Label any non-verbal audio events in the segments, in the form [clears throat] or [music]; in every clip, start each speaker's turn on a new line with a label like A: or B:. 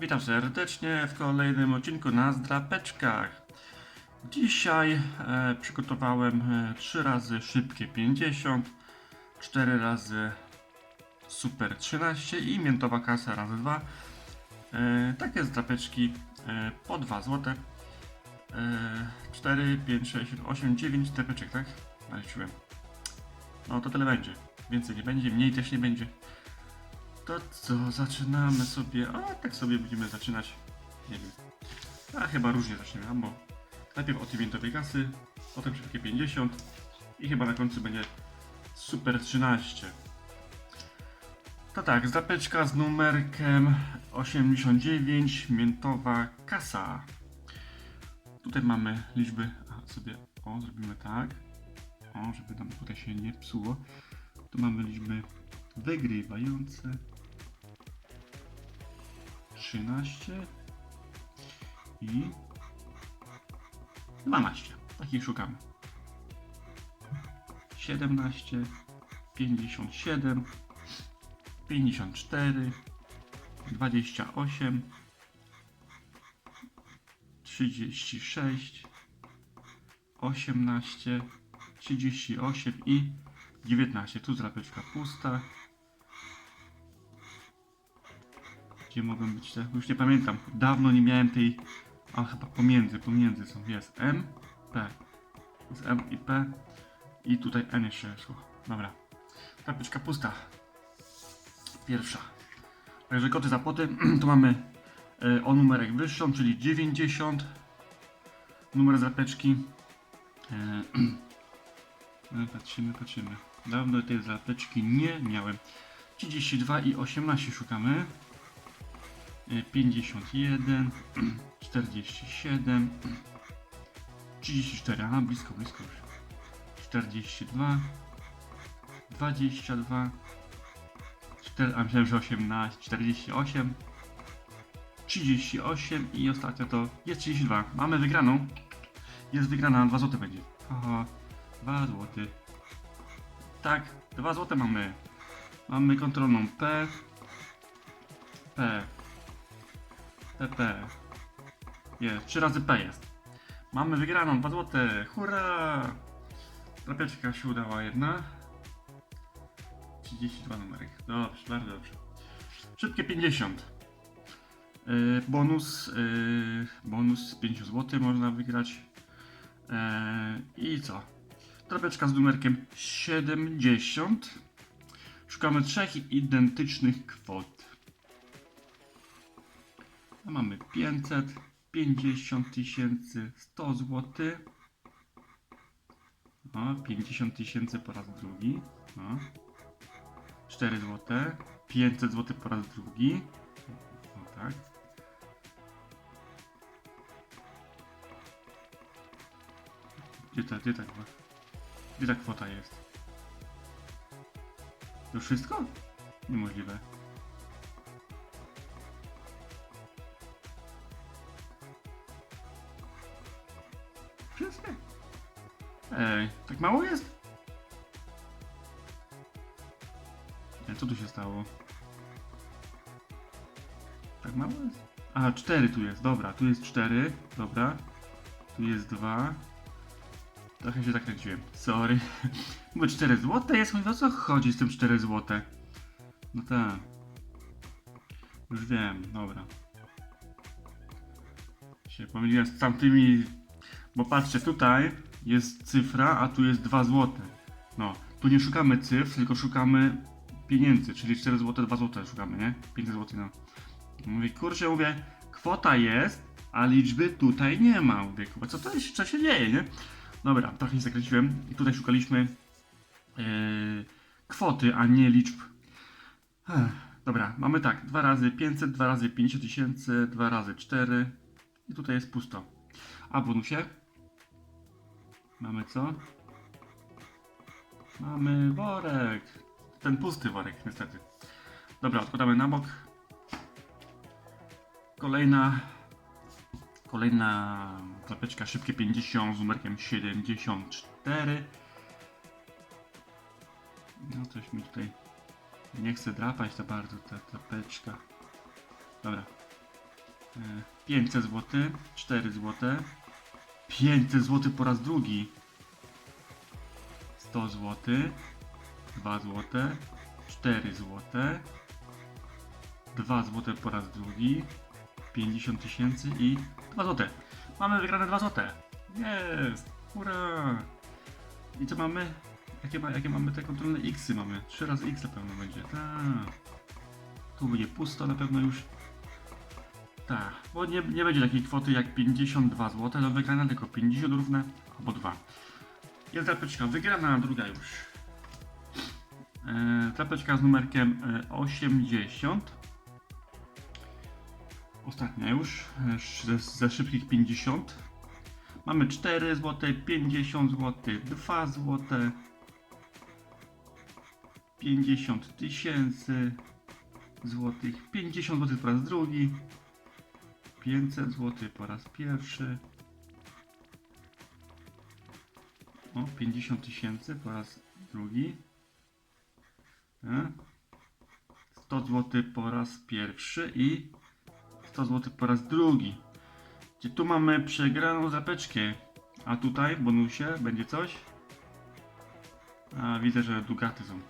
A: Witam serdecznie w kolejnym odcinku na zdrapeczkach. Dzisiaj e, przygotowałem e, 3 razy szybkie 50, 4 razy super 13 i miętowa kasa razy 2. E, takie zdrapeczki e, po 2 zł. E, 4, 5, 6, 7, 8, 9 zdrapeczek, tak? Naliczyłem. No to tyle będzie. Więcej nie będzie, mniej też nie będzie. To co, zaczynamy sobie. A tak sobie będziemy zaczynać. Nie wiem. A chyba różnie zaczniemy, bo najpierw od eventowej kasy, potem szybkie 50 i chyba na końcu będzie super 13. To tak, zapeczka z numerkiem 89, miętowa kasa. Tutaj mamy liczby. A sobie, o, zrobimy tak. O, żeby nam tutaj się nie psuło. Tu mamy liczby wygrywające. 13 i 12. Takich szukamy. 17, 57, 54, 28, 36, 18, 38 i 19. Tu zrapeczka pusta. Gdzie mogą być te? Już nie pamiętam. Dawno nie miałem tej. A chyba pomiędzy, pomiędzy są. Jest M, P. Jest M i P. I tutaj N jeszcze szło. Dobra. Tapeczka pusta. Pierwsza. Także koty za poty. [clears throat] Tu mamy e, o numerek wyższą, czyli 90. Numer zapeczki. [clears throat] No, patrzymy, patrzymy. Dawno tej zapeczki nie miałem. 32 i 18 szukamy. Y, 51, 47, 34, aha, blisko, blisko już. 42, 22, 4, a myślałem, że 18, 48, 38 i ostatnio to jest 32. Mamy wygraną. Jest wygrana, 2 zł będzie. Aha, 2 zł. Tak, 2 zł mamy. Mamy kontrolną P, P, PP. Jest, 3 razy P jest. Mamy wygraną, 2 złote, hurra! Trapeczka się udała jedna. 32 numerek. Dobrze, bardzo dobrze. Szybkie 50. Yy, bonus, yy, bonus 5 zł można wygrać. Yy, I co? Trapeczka z numerkiem 70. Szukamy trzech identycznych kwot. Mamy 500, 50 tysięcy, 100 zł. O, 50 tysięcy po raz drugi. O. 4 zł. 500 zł po raz drugi. O tak. Gdzie ta, gdzie ta, gdzie ta kwota jest? To wszystko? Niemożliwe. Tak mało jest? Nie, co tu się stało? Tak mało jest? Aha, 4 tu jest, dobra, tu jest 4, dobra. Tu jest 2. Trochę się zakręciłem, sorry. [laughs] Bo 4 złote jest, mówię, o co chodzi z tym 4 złote? No tak. Już wiem, dobra. Się pomyliłem z tamtymi bo patrzcie, tutaj jest cyfra, a tu jest 2 złote. No, tu nie szukamy cyfr, tylko szukamy pieniędzy, czyli 4 złote, 2 złote szukamy, nie? 5 zł, no. Mówię, kurczę, mówię, kwota jest, a liczby tutaj nie ma. Mówię, kurwa, co to jest, co się dzieje, nie? Dobra, trochę się zakręciłem i tutaj szukaliśmy yy, kwoty, a nie liczb. Ech, dobra, mamy tak, 2 razy 500, 2 razy 50 tysięcy, 2 razy 4 i tutaj jest pusto. A w bonusie? Mamy co? Mamy worek. Ten pusty worek, niestety. Dobra, odkładamy na bok. Kolejna. Kolejna klapeczka szybkie 50 z numerkiem 74. No coś mi tutaj nie chce drapać za bardzo ta klapeczka. Dobra. 500 zł, 4 zł, 500 zł po raz drugi, 100 zł, 2 zł, 4 zł, 2 zł po raz drugi, 50 tysięcy i 2 zł. Mamy wygrane 2 zł. Jest! Hurra! I co mamy? Jakie, ma, jakie mamy te kontrolne X? -y mamy? 3 razy X na pewno będzie. Tak. Tu będzie pusto na pewno już. Tak, bo nie, nie będzie takiej kwoty jak 52 zł do wygrania, tylko 50 równe albo 2. Jest drapeczka wygrana, druga już. E, drapeczka z numerkiem e, 80. Ostatnia już, e, ze, ze szybkich 50. Mamy 4 zł, 50 zł, 2 zł, 50 tysięcy złotych, 50 zł po raz drugi, 500 zł po raz pierwszy, o 50 tysięcy po raz drugi, e? 100 zł po raz pierwszy i 100 zł po raz drugi. Gdzie tu mamy przegraną zapeczkę, a tutaj w bonusie będzie coś? A widzę, że dugaty są.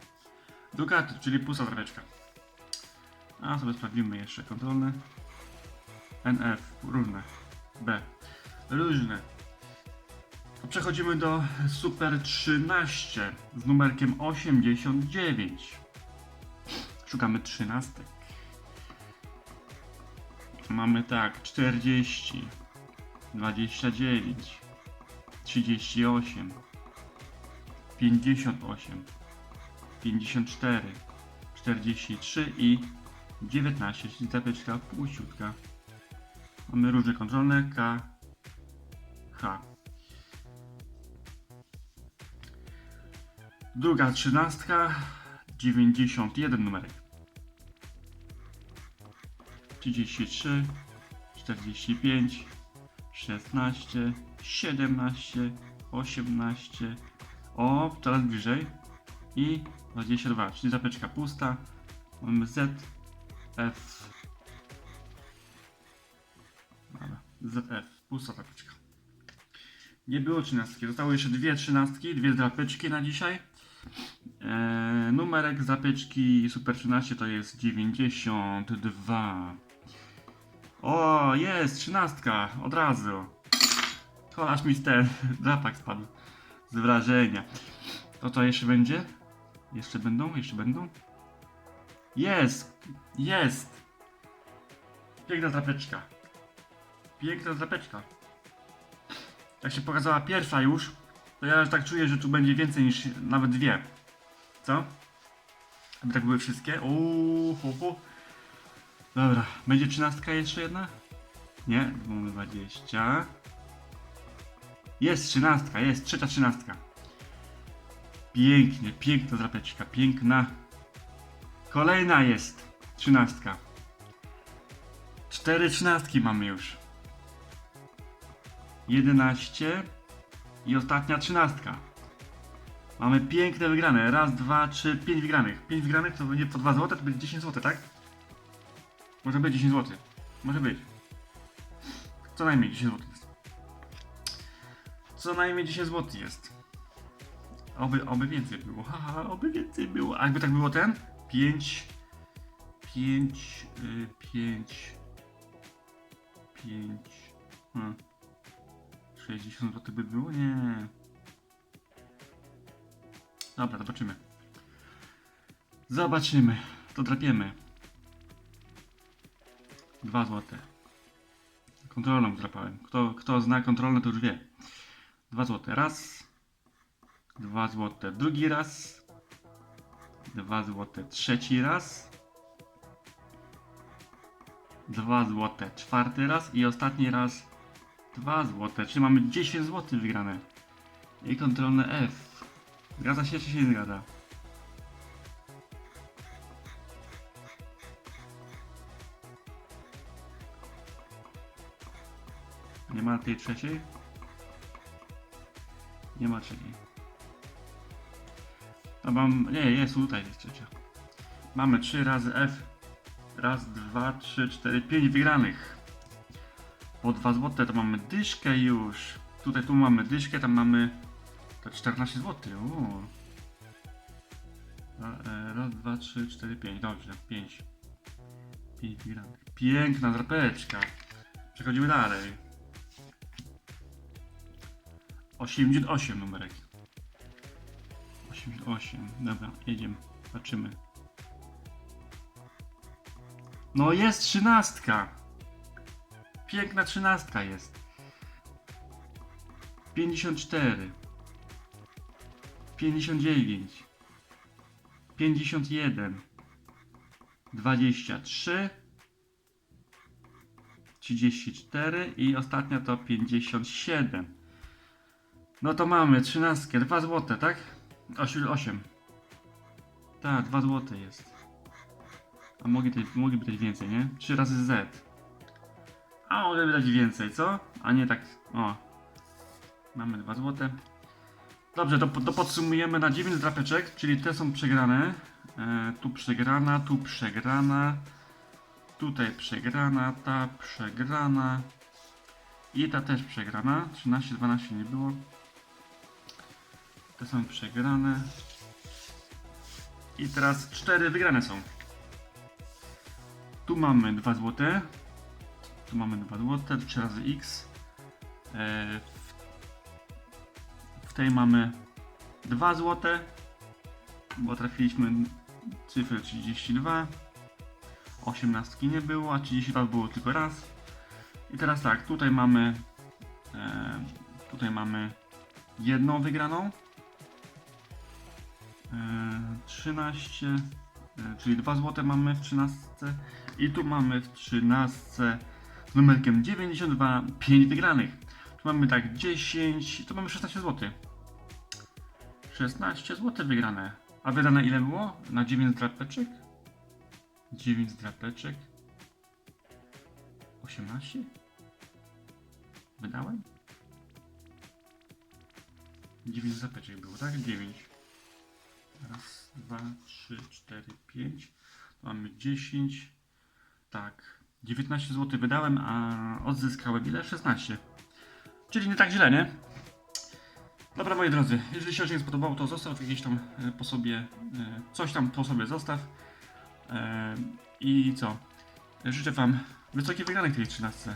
A: Dugaty, czyli pusta zapeczka. A sobie sprawdzimy jeszcze kontrolne. NF, różne. B, różne. Przechodzimy do Super 13 z numerkiem 89. Szukamy 13. Mamy tak 40, 29, 38, 58, 54, 43 i 19, czyli zapeczka puściutka. Mamy różne kontrolne K, H. Druga trzynastka, 91 numerek. 33, 45, 16, 17, 18, o, coraz bliżej i 22, czyli zapeczka pusta. Mamy Z, F, ZF, pusta zapeczka. Nie było trzynastki, zostały jeszcze dwie trzynastki, dwie drapeczki na dzisiaj. Eee, numerek zapeczki Super 13 to jest 92. O, jest, trzynastka, od razu. O, aż mi ten [laughs] drapak spadł z wrażenia. To to jeszcze będzie? Jeszcze będą? Jeszcze będą? Jest! Jest! Piękna drapeczka. Piękna drapeczka. Jak się pokazała pierwsza już, to ja tak czuję, że tu będzie więcej niż nawet dwie. Co? Aby tak były wszystkie? Uuu. Dobra, będzie trzynastka jeszcze jedna? Nie, mamy 20. Jest trzynastka, jest trzecia trzynastka. Pięknie, piękna drapeczka, piękna. Kolejna jest trzynastka. Cztery trzynastki mamy już. 11 i ostatnia trzynastka. Mamy piękne wygrane. Raz, dwa, trzy, pięć wygranych. Pięć wygranych to będzie po 2 zł, to będzie 10 zł, tak? Może być 10 zł. Może być. Co najmniej 10 zł jest. Co najmniej 10 zł jest. Oby, oby więcej było. [laughs] Haha, oby więcej było. A jakby tak było ten? 5 5 5 5 hmm. 60 zł by było? Nie. Dobra, zobaczymy. Zobaczymy. To drapiemy. 2 zł. Kontrolą drapałem. Kto, kto zna kontrolę, to już wie. 2 zł. Raz. 2 zł. Drugi raz. 2 zł. Trzeci raz. 2 zł. Czwarty raz. I ostatni raz 2 zł. Czyli mamy 10 zł wygrane. I kontrolne F. Zgadza się czy się nie zgadza? Nie ma tej trzeciej? Nie ma trzeciej. To mam... Nie, jest tutaj jest trzecia. Mamy 3 razy F. Raz, dwa, trzy, cztery, pięć wygranych. Po 2 zł to mamy dyszkę już. Tutaj tu mamy dyszkę, tam mamy to 14 zł. Uuu. Ra- Raz, dwa, trzy, cztery, pięć. Dobrze, pięć. Pięć. Piękna drapeczka. Przechodzimy dalej. 88 numerek. 88. Dobra, jedziemy. Patrzymy. No jest trzynastka. Piękna trzynastka jest. 54. 59. 51. 23. 34 i ostatnia to 57. No to mamy 13, 2 złote, tak? 8, 8. Tak, 2 złote jest. A mogli, mogliby dać więcej, nie? 3 razy Z. A mogliby dać więcej, co? A nie tak, o. Mamy 2 złote. Dobrze, to, to podsumujemy na 9 drapeczek, czyli te są przegrane. E, tu przegrana, tu przegrana. Tutaj przegrana, ta przegrana. I ta też przegrana. 13, 12 nie było. Te są przegrane. I teraz 4 wygrane są. Tu mamy 2 złote. Tu mamy 2 złote, 3 razy X. E, w, tej mamy 2 złote, bo trafiliśmy cyfrę 32. 18 nie było, a 32 było tylko raz. I teraz tak, tutaj mamy e, tutaj mamy jedną wygraną. E, 13, e, czyli 2 złote mamy w 13 i tu mamy w 13 z numerkiem 92 5 wygranych. Tu mamy tak 10, tu mamy 16 zł. 16 zł wygrane. A wydane ile było? Na 9 drapeczek? 9 drapeczek. 18? Wydałem? 9 zapeczek było, tak? 9. Raz, dwa, trzy, cztery, pięć. Mamy 10. Tak. 19 zł wydałem, a odzyskałem ile? 16. Czyli nie tak źle, nie? Dobra moi drodzy, jeżeli się odcinek spodobał, to zostaw jakieś tam e, po sobie, e, coś tam po sobie zostaw. E, I co? Życzę Wam wysokich wygranych tej 13.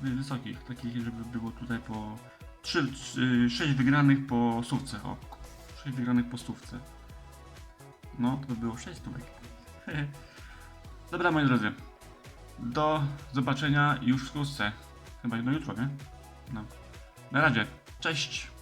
A: Wy- Wysokich, takich, żeby było tutaj po 3, 6 wygranych po stówce. O, 6 wygranych po stówce. No, to by było 6 stówek. [laughs] Dobra, moi drodzy. Do zobaczenia już wkrótce. Chyba no jutro, nie? No. Na razie. Cześć.